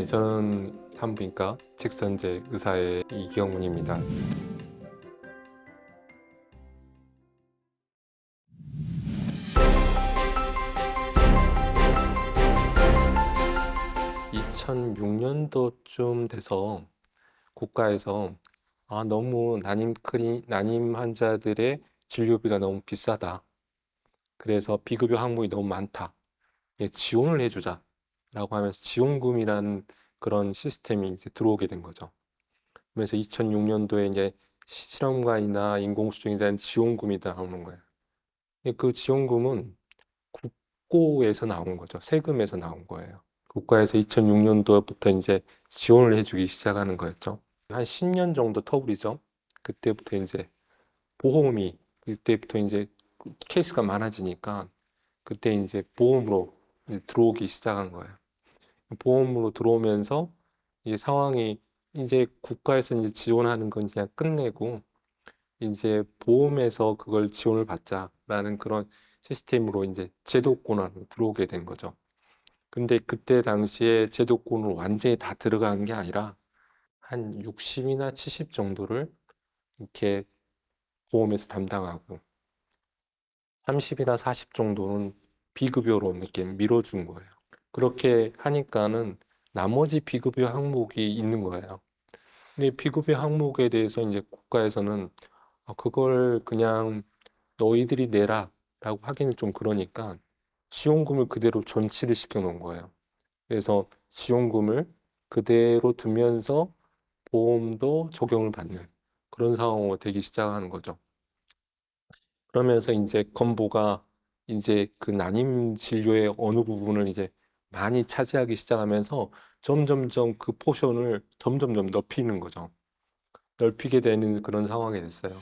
네, 저는 산부인과 직선제 의사의 이경훈입니다. (2006년도쯤) 돼서 국가에서 아 너무 난임 클리 난임 환자들의 진료비가 너무 비싸다. 그래서 비급여 항목이 너무 많다. 예, 지원을 해주자라고 하면서 지원금이라는 그런 시스템이 이제 들어오게 된 거죠. 그래서 2006년도에 이제 실험관이나 인공수정에 대한 지원금이 나오는 거예요. 그 지원금은 국고에서 나온 거죠. 세금에서 나온 거예요. 국가에서 2006년도부터 이제 지원을 해주기 시작하는 거였죠. 한 10년 정도 터울이죠. 그때부터 이제 보험이 그때부터 이제 케이스가 많아지니까 그때 이제 보험으로 이제 들어오기 시작한 거예요. 보험으로 들어오면서 이 상황이 이제 국가에서 이제 지원하는 건 그냥 끝내고 이제 보험에서 그걸 지원을 받자라는 그런 시스템으로 이제 제도권으로 들어오게 된 거죠. 근데 그때 당시에 제도권으로 완전히 다 들어간 게 아니라 한 60이나 70 정도를 이렇게 보험에서 담당하고 30이나 40 정도는 비급여로 이렇게 밀어준 거예요. 그렇게 하니까는 나머지 비급여 항목이 있는 거예요. 근데 비급여 항목에 대해서 이제 국가에서는 아, 그걸 그냥 너희들이 내라라고 하기는 좀 그러니까 지원금을 그대로 존치를 시켜 놓은 거예요. 그래서 지원금을 그대로 두면서 보험도 적용을 받는 그런 상황으로 되기 시작하는 거죠. 그러면서 이제 건보가 이제 그 난임 진료의 어느 부분을 이제 많이 차지하기 시작하면서 점점점 그 포션을 점점점 넓히는 거죠. 넓히게 되는 그런 상황이 됐어요.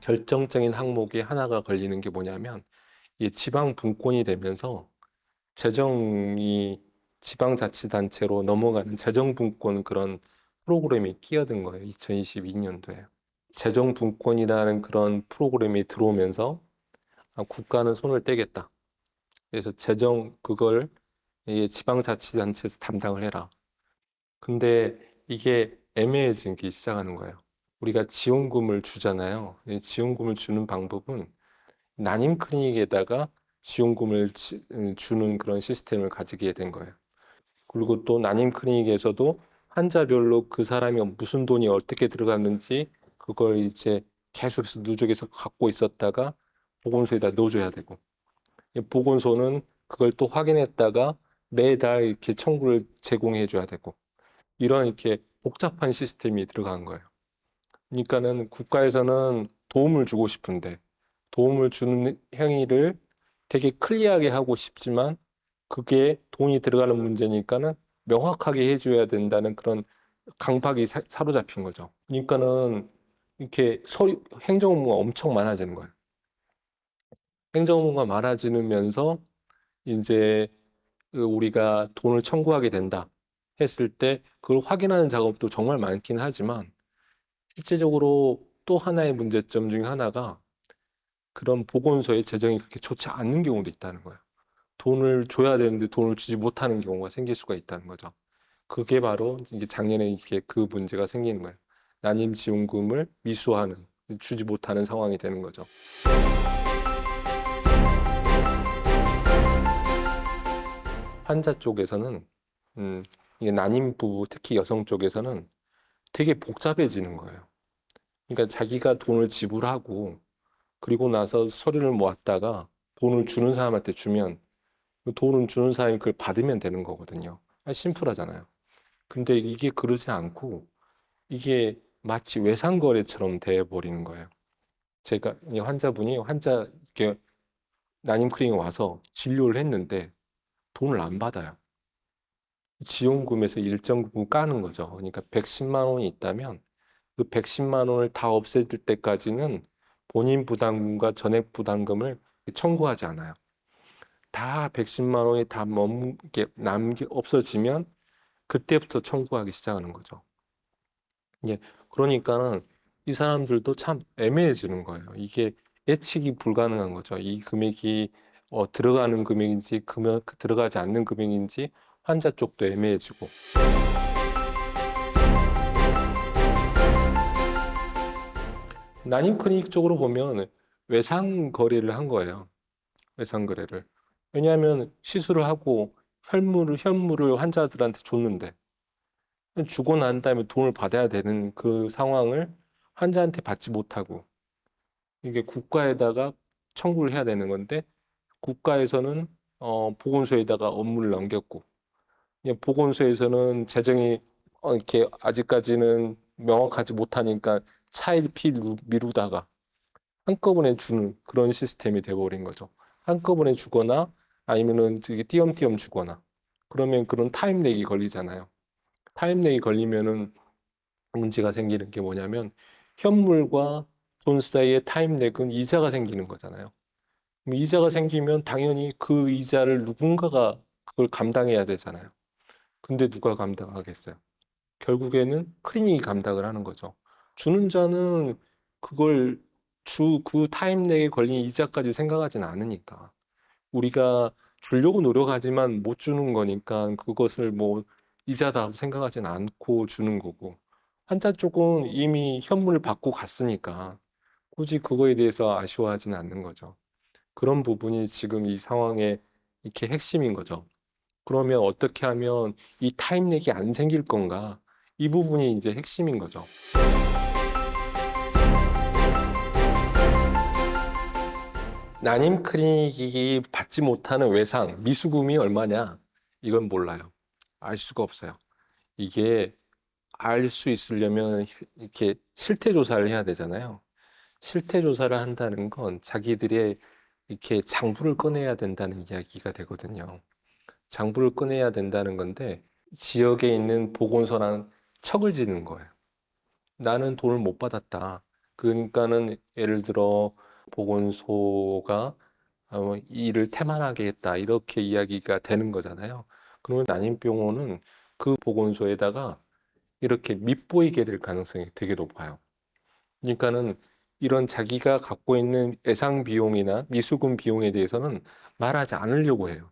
결정적인 항목이 하나가 걸리는 게 뭐냐면 이 지방 분권이 되면서 재정이 지방자치단체로 넘어가는 재정분권 그런 프로그램이 끼어든 거예요. 2022년도에. 재정 분권이라는 그런 프로그램이 들어오면서 아, 국가는 손을 떼겠다. 그래서 재정 그걸 지방자치단체에서 담당을 해라. 근데 이게 애매해지기 시작하는 거예요. 우리가 지원금을 주잖아요. 이 지원금을 주는 방법은 난임 클리닉에다가 지원금을 지- 음, 주는 그런 시스템을 가지게 된 거예요. 그리고 또 난임 클리닉에서도 환자별로 그 사람이 무슨 돈이 어떻게 들어갔는지 그걸 이제 계속해서 누적해서 갖고 있었다가 보건소에다 넣어줘야 되고 이 보건소는 그걸 또 확인했다가 매달 이렇게 청구를 제공해 줘야 되고 이런 이렇게 복잡한 시스템이 들어간 거예요. 그러니까는 국가에서는 도움을 주고 싶은데 도움을 주는 행위를 되게 클리어하게 하고 싶지만 그게 돈이 들어가는 문제니까는 명확하게 해줘야 된다는 그런 강박이 사, 사로잡힌 거죠. 그러니까는 이렇게 서류, 행정 업무가 엄청 많아지는 거예요. 행정 업무가 많아지면서 이제 그 우리가 돈을 청구하게 된다 했을 때 그걸 확인하는 작업도 정말 많긴 하지만 실제적으로 또 하나의 문제점 중에 하나가 그런 보건소의 재정이 그렇게 좋지 않는 경우도 있다는 거예요. 돈을 줘야 되는데 돈을 주지 못하는 경우가 생길 수가 있다는 거죠. 그게 바로 이제 작년에 이게 그 문제가 생기는 거예요. 난임 지원금을 미수하는, 주지 못하는 상황이 되는 거죠. 환자 쪽에서는 음, 이게 난임 부부, 특히 여성 쪽에서는 되게 복잡해지는 거예요. 그러니까 자기가 돈을 지불하고 그리고 나서 서류를 모았다가 돈을 주는 사람한테 주면 그 돈을 주는 사람이 그걸 받으면 되는 거거든요. 아, 심플하잖아요. 근데 이게 그러지 않고 이게 마치 외상거래처럼 돼 버리는 거예요. 제가 이 환자분이 환자 이렇게 난임 클리닉 와서 진료를 했는데 돈을 안 받아요. 지원금에서 일정 부분 까는 거죠. 그러니까 110만 원이 있다면 그 110만 원을 다 없앨 때까지는 본인 부담금과 전액 부담금을 청구하지 않아요. 다 110만 원이 다 머무게 남게 없어지면 그때부터 청구하기 시작하는 거죠. 예, 그러니까는 이 사람들도 참 애매해지는 거예요. 이게 예측이 불가능한 거죠. 이 금액이 어, 들어가는 금액인지 금액 들어가지 않는 금액인지 환자 쪽도 애매해지고 난임 클리닉 쪽으로 보면 외상 거래를 한 거예요. 외상 거래를. 왜냐하면 시술을 하고 혈물을 현물을 환자들한테 줬는데 주고 난 다음에 돈을 받아야 되는 그 상황을 환자한테 받지 못하고 이게 국가에다가 청구를 해야 되는 건데 국가에서는 어, 보건소에다가 업무를 넘겼고 보건소에서는 재정이 어, 이렇게 아직까지는 명확하지 못하니까 차일피 루- 미루다가 한꺼번에 주는 그런 시스템이 돼버린 거죠. 한꺼번에 주거나 아니면은 이게 띄엄띄엄 주거나 그러면 그런 타임렉이 걸리잖아요. 타임렉이 걸리면은 문제가 생기는 게 뭐냐면 현물과 돈 사이의 타임렉은 이자가 생기는 거잖아요. 이자가 생기면 당연히 그 이자를 누군가가 그걸 감당해야 되잖아요. 근데 누가 감당하겠어요? 결국에는 클리닉이 감당을 하는 거죠. 주는 자는 그걸 주 그 타임 내에 걸린 이자까지 생각하진 않으니까. 우리가 주려고 노력하지만 못 주는 거니까 그것을 뭐 이자다 생각하진 않고 주는 거고. 환자 쪽은 이미 현물을 받고 갔으니까 굳이 그거에 대해서 아쉬워하지는 않는 거죠. 그런 부분이 지금 이 상황의 이렇게 핵심인 거죠. 그러면 어떻게 하면 이 타임렉이 안 생길 건가? 이 부분이 이제 핵심인 거죠. 난임 클리닉이 받지 못하는 외상, 미수금이 얼마냐? 이건 몰라요. 알 수가 없어요. 이게 알 수 있으려면 이렇게 실태 조사를 해야 되잖아요. 실태 조사를 한다는 건 자기들의 이렇게 장부를 꺼내야 된다는 이야기가 되거든요. 장부를 꺼내야 된다는 건데 지역에 있는 보건소랑 척을 지는 거예요. 나는 돈을 못 받았다. 그러니까는 예를 들어 보건소가 어, 이 일을 태만하게 했다. 이렇게 이야기가 되는 거잖아요. 그러면 난임병원은 그 보건소에다가 이렇게 밉보이게 될 가능성이 되게 높아요. 그러니까는 이런 자기가 갖고 있는 예상 비용이나 미수금 비용에 대해서는 말하지 않으려고 해요.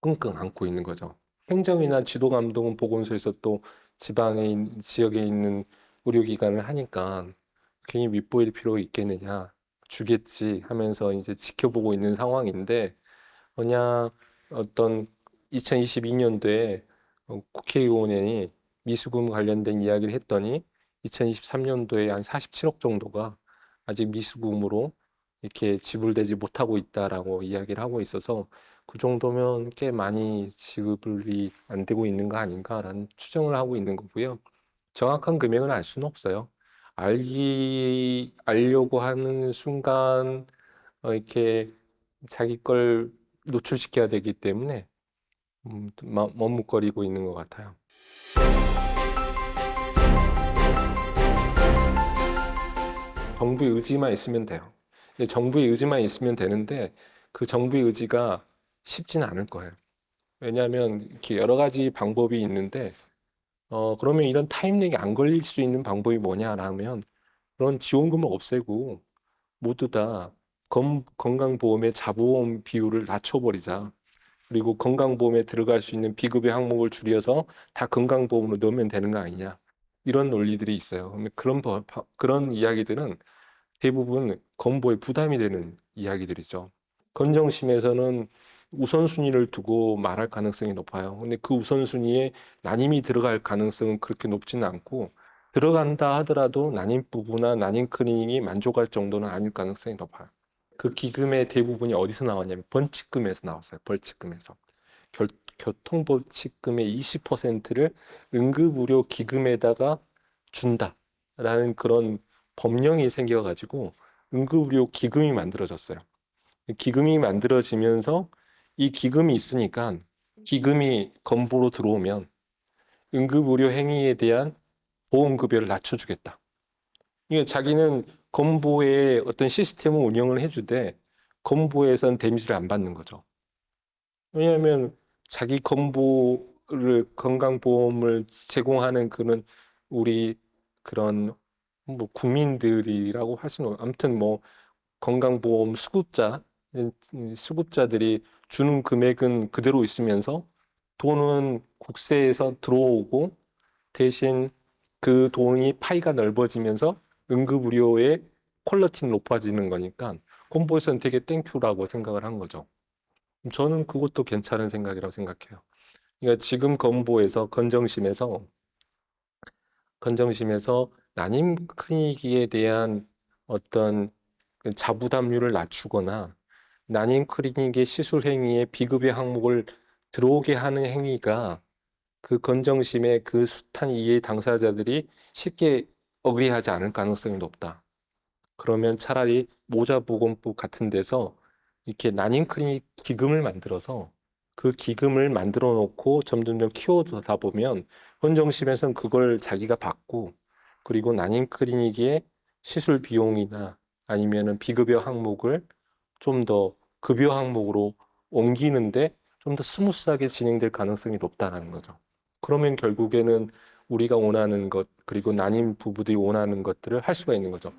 끙끙 앓고 있는 거죠. 행정이나 지도 감독은 보건소에서 또 지방에 있- 지역에 있는 의료기관을 하니까 괜히 밉보일 필요가 있겠느냐 주겠지 하면서 이제 지켜보고 있는 상황인데 뭐냐 어떤 2022년도에 어, 국회의원이 미수금 관련된 이야기를 했더니 2023년도에 한 47억 정도가 아직 미수금으로 이렇게 지불되지 못하고 있다라고 이야기를 하고 있어서 그 정도면 꽤 많이 지급이 안 되고 있는 거 아닌가라는 추정을 하고 있는 거고요. 정확한 금액은 알 수는 없어요. 알기, 알려고 하는 순간, 어, 이렇게 자기 걸 노출시켜야 되기 때문에, 음, 마- 머뭇거리고 있는 것 같아요. 정부의 의지만 있으면 돼요. 정부의 의지만 있으면 되는데, 그 정부의 의지가 쉽지는 않을 거예요. 왜냐하면 이렇게 여러 가지 방법이 있는데, 어, 그러면 이런 타임렉이 안 걸릴 수 있는 방법이 뭐냐라면, 그런 지원금을 없애고, 모두 다 건, 건강보험의 자보험 비율을 낮춰버리자. 그리고 건강보험에 들어갈 수 있는 비급여 항목을 줄여서 다 건강보험으로 넣으면 되는 거 아니냐. 이런 논리들이 있어요. 그런, 법- 바- 그런 이야기들은 대부분 건보에 부담이 되는 이야기들이죠. 건정심에서는 우선순위를 두고 말할 가능성이 높아요. 근데 그 우선순위에 난임이 들어갈 가능성은 그렇게 높지는 않고 들어간다 하더라도 난임 부부나 난임 클리닉이 만족할 정도는 아닐 가능성이 높아요. 그 기금의 대부분이 어디서 나왔냐면 번치금에서 나왔어요. 벌치금에서. 결, 교통벌치금의 20%를 응급의료 기금에다가 준다라는 그런 법령이 생겨가지고 응급의료 기금이 만들어졌어요. 기금이 만들어지면서 이 기금이 있으니까 기금이 건보로 들어오면 응급의료 행위에 대한 보험급여를 낮춰주겠다. 이게 자기는 건보에 어떤 시스템을 운영을 해주되 건보에선 데미지를 안 받는 거죠. 왜냐하면 자기 건보를 건강보험을 제공하는 그런 우리 그런 뭐 국민들이라고 할 수는 없- 아무튼 뭐 건강보험 수급자 이 수급자들이 주는 금액은 그대로 있으면서 돈은 국세에서 들어오고 대신 그 돈이 파이가 넓어지면서 응급 의료의 퀄리티는 높아지는 거니까 건보에서는 되게 땡큐라고 생각을 한 거죠. 저는 그것도 괜찮은 생각이라고 생각해요. 그러니까 지금 건보에서 건정심에서 건정심에서 난임 클리닉에 대한 어떤 그 자부담률을 낮추거나 난임 클리닉의 시술 행위에 비급여 항목을 들어오게 하는 행위가 그 건정심의 그 숱한 이해 당사자들이 쉽게 어그리하지 않을 가능성이 높다. 그러면 차라리 모자보건법 같은 데서 이렇게 난임 클리닉 기금을 만들어서 그 기금을 만들어 놓고 점점점 키워두다 보면 건정심에서는 그걸 자기가 받고 그리고 난임 클리닉의 시술 비용이나 아니면은 비급여 항목을 좀 더 급여 항목으로 옮기는데 좀 더 스무스하게 진행될 가능성이 높다라는 거죠. 그러면 결국에는 우리가 원하는 것 그리고 난임 부부들이 원하는 것들을 할 수가 있는 거죠.